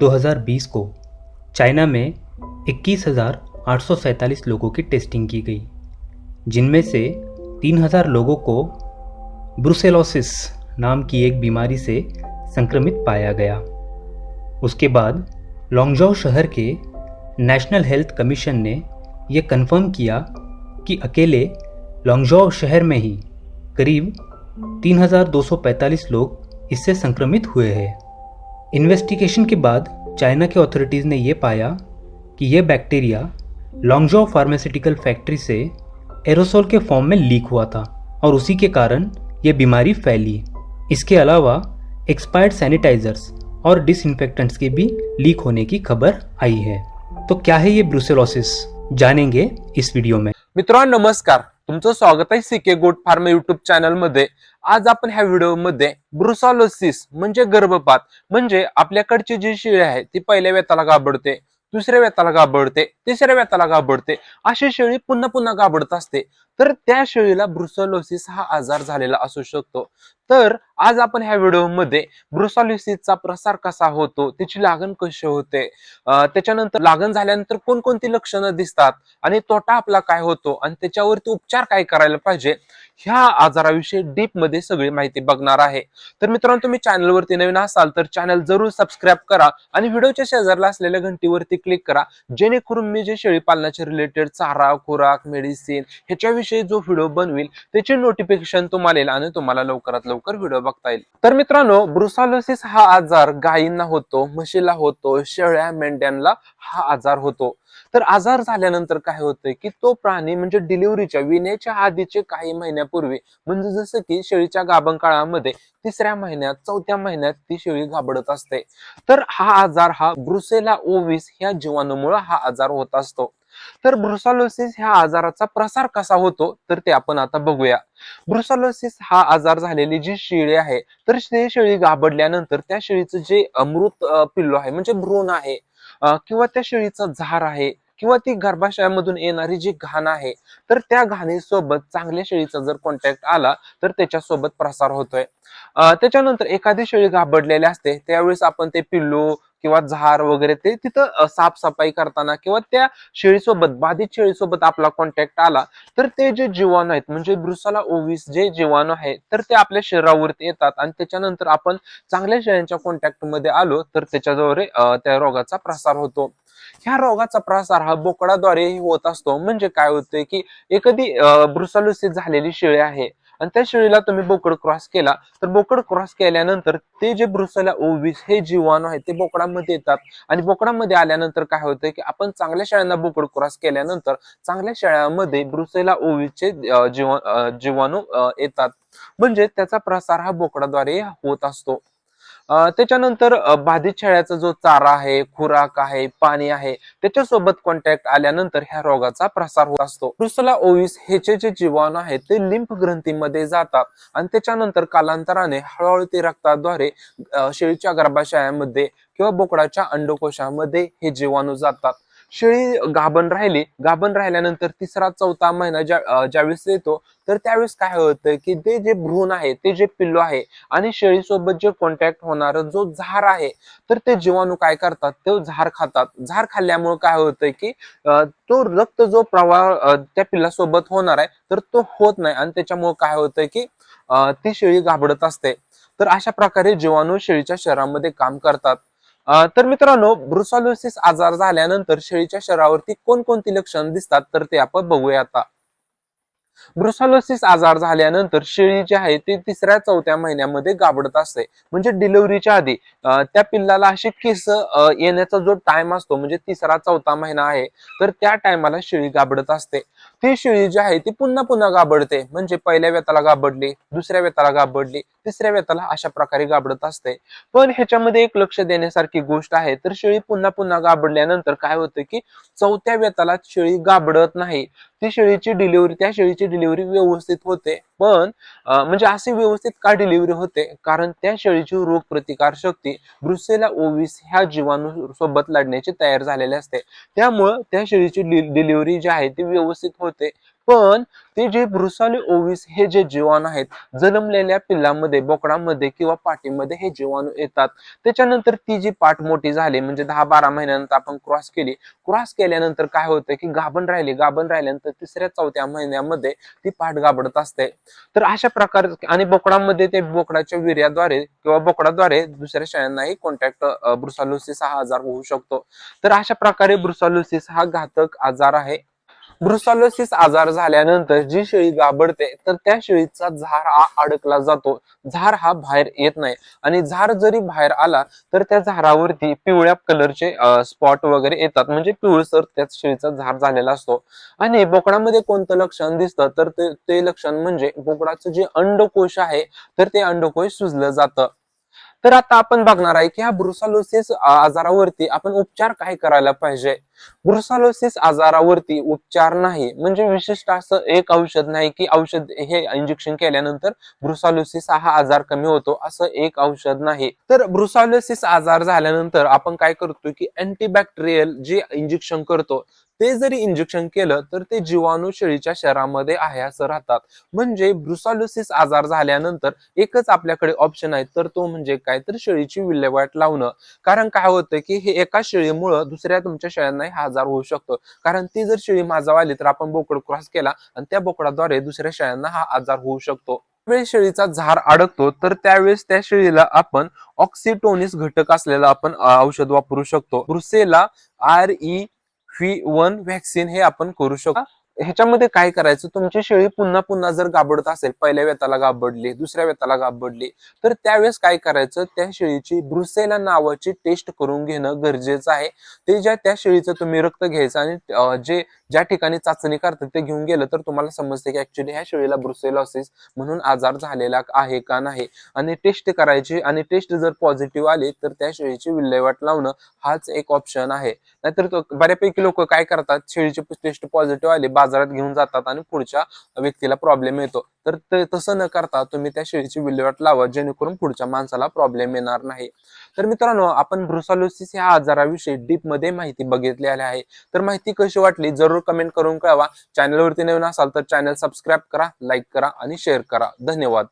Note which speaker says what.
Speaker 1: 2020 को चाइना में इक्कीस लोगों की टेस्टिंग की गई जिनमें से तीन हज़ार लोगों को ब्रुसेलोसिस नाम की एक बीमारी से संक्रमित पाया गया। उसके बाद लॉन्गजो शहर के नेशनल हेल्थ कमीशन ने यह कंफर्म किया कि अकेले लॉन्गजो शहर में ही करीब 3,245 लोग इससे संक्रमित हुए हैं। इन्वेस्टिगेशन के बाद चाइना के अथॉरिटीज़ ने यह पाया कि यह बैक्टीरिया लॉन्गजो फार्मास्यूटिकल फैक्ट्री से एरोसोल के फॉर्म में लीक हुआ था और उसी के कारण यह बीमारी फैली। इसके अलावा एक्सपायर्ड सैनिटाइजर्स और डिसइंफेक्टेंट्स के भी लीक होने की खबर आई है। तो क्या है ये ब्रुसेलोसिस जानेंगे इस वीडियो में।
Speaker 2: मित्रांनो नमस्कार। तुमचं स्वागत आहे सीके गोट फार्म युट्यूब चॅनलमध्ये आज आपण ह्या व्हिडिओमध्ये ब्रुसॉलोसिस म्हणजे गर्भपात म्हणजे आपल्याकडची जी शेळी आहे ती पहिल्या वेताला गाबडते दुसऱ्या वेताला गाबडते तिसऱ्या वेताला गाबडते अशी शेळी पुन्हा पुन्हा गाबडत असते. तर त्या शेळीला ब्रुसोलोसिस हा आजार झालेला असू शकतो. तर आज आपण ह्या व्हिडिओमध्ये ब्रुसॉलोसिसचा प्रसार कसा होतो त्याची लागण कशी होते त्याच्यानंतर लागण झाल्यानंतर कोणकोणती लक्षणं दिसतात आणि तोटा आपला काय होतो आणि त्याच्यावरती उपचार काय करायला पाहिजे ह्या आजाराविषयी डीपमध्ये सगळी माहिती बघणार आहे. तर मित्रांनो तुम्ही चॅनलवरती नवीन असाल तर चॅनल जरूर सबस्क्राईब करा आणि व्हिडिओच्या शेजारला असलेल्या घंटीवरती क्लिक करा जेणेकरून मी जे शेळी पालनाचे रिलेटेड चारा खुराक मेडिसिन ह्याच्याविषयी जो व्हिडिओ बनवेल त्याचे नोटिफिकेशन तुम्हाला येईल आणि तुम्हाला लवकरात लवकर व्हिडिओ बघता येईल. तर मित्रांनो ब्रुसालोसिस हा आजार गायींना होतो म्हशीला होतो शेळ्या मेंढ्यांना हा आजार होतो. तर आजार झाल्यानंतर काय होतंय की तो प्राणी म्हणजे डिलिव्हरीच्या विण्याच्या आधीचे काही महिन्यापूर्वी म्हणजे जसं की शेळीच्या गाभण काळामध्ये तिसऱ्या महिन्यात चौथ्या महिन्यात ती शेळी घाबडत असते. तर हा आजार हा ब्रुसेला ओविस ह्या जीवाणूमुळे हा आजार होत असतो. तर ब्रुसालोसिस ह्या आजाराचा प्रसार कसा होतो? तर ते आपण आता बघूया. ब्रुसालोसिस हा आजार झालेली जी शेळी आहे तर ते शेळी घाबडल्यानंतर त्या शेळीचं जे अमृत पिल्लो पिल्लू आहे म्हणजे भ्रूण आहे किंवा त्या शेळीचा झार आहे किंवा ती गर्भाशयामधून येणारी जी घाण आहे तर त्या घाणीसोबत चांगल्या शेळीचा जर कॉन्टॅक्ट आला तर त्याच्यासोबत प्रसार होतोय. त्याच्यानंतर एखादी शेळी घाबडलेली असते त्यावेळेस आपण ते पिल्लू किंवा झार वगैरे ते तिथं साफसफाई करताना किंवा त्या शेळीसोबत बाधित शेळीसोबत आपला कॉन्टॅक्ट आला तर ते जे जीवाणू आहेत म्हणजे ब्रुसाला ओवीस जे जीवाणू आहेत तर ते आपल्या शरीरावरती येतात आणि त्याच्यानंतर आपण चांगल्या शेळ्यांच्या कॉन्टॅक्टमध्ये आलो तर त्याच्याद्वारे त्या रोगाचा प्रसार होतो. ह्या रोगाचा प्रसार हा बोकडाद्वारे होत असतो. म्हणजे काय होतंय की एखादी ब्रुसालोसिस झालेली शेळी आहे आणि त्या शेळीला तुम्ही बोकड क्रॉस केला तर बोकड क्रॉस केल्यानंतर ते जे ब्रुसला ओवीस हे जीवाणू आहेत ते बोकडामध्ये येतात. आणि बोकडामध्ये आल्यानंतर काय होतंय की आपण चांगल्या शेळ्यांना बोकड क्रॉस केल्यानंतर चांगल्या शाळांमध्ये ब्रुसेला ओविसचे जीवा जीवाणू येतात. म्हणजे त्याचा प्रसार हा बोकडाद्वारे होत असतो. त्याच्यानंतर बाधित शेळ्याचा जो चारा आहे खुराक आहे पाणी आहे त्याच्यासोबत कॉन्टॅक्ट आल्यानंतर ह्या रोगाचा प्रसार होत असतो. रुसला ओविस ह्याचे जे जीवाणू आहेत ते लिंफ ग्रंथीमध्ये जातात आणि त्याच्यानंतर कालांतराने हळूहळू ते रक्ताद्वारे शेळीच्या गर्भाशयामध्ये किंवा बोकडाच्या अंडकोशामध्ये हे जीवाणू जातात. शेळी गाभण राहिली गाभण राहिल्यानंतर तिसरा चौथा महिना ज्या ज्यावेळेस येतो तर त्यावेळेस काय होतं की ते जे भ्रूण आहे ते जे पिल्लू आहे आणि शेळीसोबत जे कॉन्टॅक्ट होणार जो झार आहे तर ते जीवाणू काय करतात? ते झार खातात. झार खाल्ल्यामुळे काय होतंय की तो रक्त जो प्रवाह त्या पिल्लासोबत होणार आहे तर तो होत नाही आणि त्याच्यामुळे काय होतंय की ती शेळी घाबरत असते. तर अशा प्रकारे जीवाणू शेळीच्या शरीरामध्ये काम करतात. तर मित्रांनो ब्रुसॉलोसिस आजार झाल्यानंतर शेळीच्या शरीरावरती कोणकोणती लक्षण दिसतात तर ते आपण बघूया आता. ब्रुसॉलोसिस आजार झाल्यानंतर शेळी जी आहे ती तिसऱ्या चौथ्या महिन्यामध्ये गाबडत असते. म्हणजे डिलिव्हरीच्या आधी त्या पिल्लाला अशी केस येण्याचा जो टाइम असतो म्हणजे तिसरा चौथा महिना आहे तर त्या टायमाला शेळी गाबडत असते. ती शेळी जी आहे ती पुन्हा पुन्हा गाबडते. म्हणजे पहिल्या वेताला गाबडली दुसऱ्या वेताला गाबडली तिसऱ्या वेताला अशा प्रकारे गाबडत असते. पण ह्याच्यामध्ये एक लक्ष देण्यासारखी गोष्ट आहे तर शेळी पुन्हा पुन्हा गाबडल्यानंतर काय होतं की चौथ्या वेताला शेळी गाबडत नाही. ती शेळीची डिलिव्हरी त्या शेळीची डिलिव्हरी व्यवस्थित होते. पण म्हणजे अशी व्यवस्थित का डिलिव्हरी होते? कारण त्या शेळीची रोग प्रतिकार शक्ती ब्रुसेला ओविस ह्या जीवाणू सोबत लढण्याची तयार झालेली असते. त्यामुळं त्या शेळीची डिलिव्हरी जी आहे ती व्यवस्थित होते. पण ते जे ब्रुसाली ओविस हे जे जीवाणू आहेत जन्मलेल्या पिल्लामध्ये बोकडामध्ये किंवा पाठीमध्ये हे जीवाणू येतात. त्याच्यानंतर ती जी पाठ मोठी झाली म्हणजे दहा बारा महिन्यानंतर आपण क्रॉस केली क्रॉस केल्यानंतर काय होतं की गाभण राहिली गाभण राहिल्यानंतर तिसऱ्या चौथ्या महिन्यामध्ये ती पाठ गाबडत असते. तर अशा प्रकारे आणि बोकडामध्ये ते बोकडाच्या वीर्याद्वारे किंवा बोकडाद्वारे दुसऱ्या शाळांनाही कॉन्टॅक्ट ब्रुसालोसिस हा आजार होऊ शकतो. तर अशा प्रकारे ब्रुसालोसिस हा घातक आजार आहे. ब्रुसालोसिस आजार झाल्यानंतर जी शेळी गाबडते तर त्या शेळीचा झार हा अडकला जातो. झार हा बाहेर येत नाही. आणि झार जरी बाहेर आला तर त्या झारावरती पिवळ्या कलरचे स्पॉट वगैरे येतात. म्हणजे पिवळसर त्या शेळीचा झार झालेला असतो. आणि बोकडामध्ये कोणतं लक्षण दिसतं? तर ते ते लक्षण म्हणजे बोकडाचं जे अंडकोश आहे तर ते अंडकोश सुजलं जातं. तर आता आपण बघणार आहे की ह्या ब्रुसालोसिस आजारावरती आपण उपचार काय करायला पाहिजे? ब्रुसालोसिस आजारावरती उपचार नाही. म्हणजे विशिष्ट असं एक औषध नाही की औषध हे इंजेक्शन केल्यानंतर ब्रुसालोसिस हा आजार कमी होतो असं एक औषध नाही. तर ब्रुसालोसिस आजार झाल्यानंतर आपण काय करतो की अँटीबॅक्टेरियल जे इंजेक्शन करतो ते जरी इंजेक्शन केलं तर ते जीवाणू शेळीच्या शरीरामध्ये आहे असं राहतात. म्हणजे ब्रुसालोसिस आजार झाल्यानंतर एकच आपल्याकडे ऑप्शन आहे तर तो म्हणजे काय? तर शेळीची विल्हेवाट लावणं. कारण काय होतं की हे एका शेळीमुळं दुसऱ्या तुमच्या शेळ्यांना हा आजार होऊ शकतो. कारण ती जर शेळी माझा आली तर आपण बोकड क्रॉस केला आणि त्या बोकडाद्वारे दुसऱ्या शेळ्यांना हा आजार होऊ शकतो. वेळी शेळीचा झार अडकतो तर त्यावेळेस त्या शेळीला आपण ऑक्सिटोनिस घटक असलेला आपण औषध वापरू शकतो. Brucella R E V one vaccine हे आपण करू शकतो. ह्याच्यामध्ये काय करायचं? तुमची शेळी पुन्हा पुन्हा जर गाबडत असेल पहिल्या वेताला गाबडली दुसऱ्या वेताला गाबडली तर त्यावेळेस काय करायचं? त्या शेळीची ब्रुसेला नावाची टेस्ट करून घेणं गरजेचं आहे. ते ज्या त्या शेळीचं तुम्ही रक्त घ्यायचं आणि जे ज्या ठिकाणी चाचणी करतात ते घेऊन गेलं तर तुम्हाला समजते की ऍक्च्युली ह्या शेळीला ब्रुसेलॉसिस म्हणून आजार झालेला आहे का नाही. आणि टेस्ट करायची आणि टेस्ट जर पॉझिटिव्ह आली तर त्या शेळीची विल्हेवाट लावणं हाच एक ऑप्शन आहे. नाहीतर बऱ्यापैकी लोक काय करतात शेळीची टेस्ट पॉझिटिव्ह आली बाजारात घेऊन जातात आणि पुढच्या व्यक्तीला प्रॉब्लेम येतो. तर ते तसं न करता तुम्ही त्या शेळीची विल्हेवाट लावा जेणेकरून पुढच्या माणसाला प्रॉब्लेम येणार नाही. तर मित्रांनो आपण ब्रुसालोसिस या आजाराविषयी डीपमध्ये माहिती बघितलेली आहे. तर माहिती कशी वाटली जरूर कमेंट करून कळवा. चॅनलवरती नवीन असाल तर चॅनल सबस्क्राईब करा लाईक करा आणि शेअर करा. धन्यवाद.